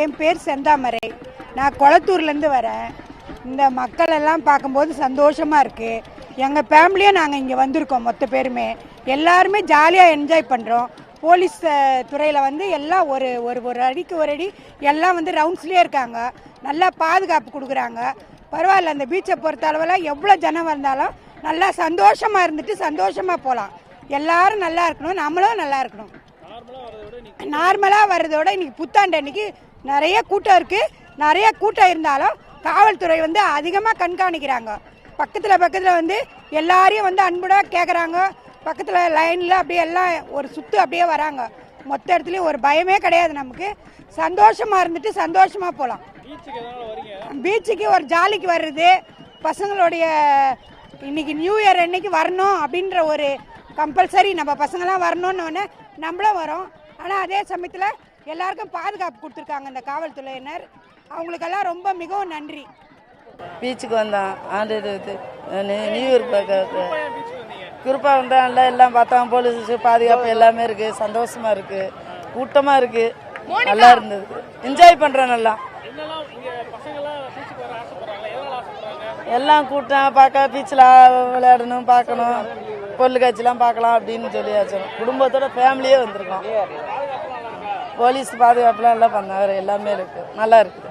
என் பேர் செந்தாமரை. நான் கொளத்தூர்லேருந்து வரேன். இந்த மக்கள் எல்லாம் பார்க்கும்போது சந்தோஷமாக இருக்குது எங்கள் ஃபேமிலியாக நாங்கள் இங்கே வந்திருக்கோம் மொத்த பேருமே. எல்லாருமே ஜாலியாக என்ஜாய் பண்ணுறோம் போலீஸ் துறையில் வந்து எல்லாம் ஒரு ஒரு ஒரு அடிக்கு ஒரு அடி எல்லாம் வந்து ரவுண்ட்ஸ்லேயே இருக்காங்க. நல்லா பாதுகாப்பு கொடுக்குறாங்க. பரவாயில்ல அந்த பீச்சை பொறுத்த அளவில் எவ்வளோ ஜனம் வந்தாலும் நல்லா சந்தோஷமாக இருந்துட்டு சந்தோஷமாக போகலாம் எல்லாரும் நல்லா இருக்கணும். நம்மளும் நல்லா இருக்கணும். நார்மலாக வர்றதோட இன்னைக்கு புத்தாண்டு அன்னைக்கு நிறைய கூட்டம் இருக்குது நிறைய கூட்டம் இருந்தாலும் காவல்துறை வந்து அதிகமாக கண்காணிக்கிறாங்க. பக்கத்தில் பக்கத்தில் வந்து எல்லாரையும் வந்து அன்புடாக கேட்குறாங்க பக்கத்தில் லைனில் அப்படியே எல்லாம் ஒரு சுற்று அப்படியே வராங்க. மொத்த இடத்துலையும் ஒரு பயமே கிடையாது நமக்கு. சந்தோஷமாக இருந்துட்டு சந்தோஷமாக போகலாம் பீச்சுக்கு ஒரு ஜாலிக்கு வர்றது. பசங்களுடைய இன்னைக்கு நியூ இயர் அன்னைக்கு வரணும் அப்படின்ற ஒரு கம்பல்சரி நம்ம பசங்களாம் வரணும்னு உடனே நம்மளும் வரோம். ஆனால் அதே சமயத்தில் எல்லாருக்கும் பாதுகாப்பு கொடுத்துருக்காங்க இந்த காவல்துறையினர் அவங்களுக்கெல்லாம் ரொம்ப மிகவும் நன்றி. பீச்சுக்கு வந்தோம் ஆண்டு இது நியூ இயர் பார்க்க குரூப்பாக வந்தால் நல்லா எல்லாம் பார்த்தோம் போலீஸ் பாதுகாப்பு எல்லாமே இருக்குது சந்தோஷமா இருக்குது கூட்டமாக இருக்குது நல்லா இருந்தது. என்ஜாய் பண்ணுறோம் நல்லா. எல்லாம் கூட்டம் பார்க்க பீச்சில் விளையாடணும் பார்க்கணும் பொருள் காட்சிலாம் பார்க்கலாம் அப்படின்னு சொல்லி வச்சோம் குடும்பத்தோட ஃபேமிலியே வந்திருக்கோம். போலீஸ் பாதுகாப்புலாம் எல்லாம் பண்ணாரு எல்லாமே இருக்குது நல்லா இருக்குது.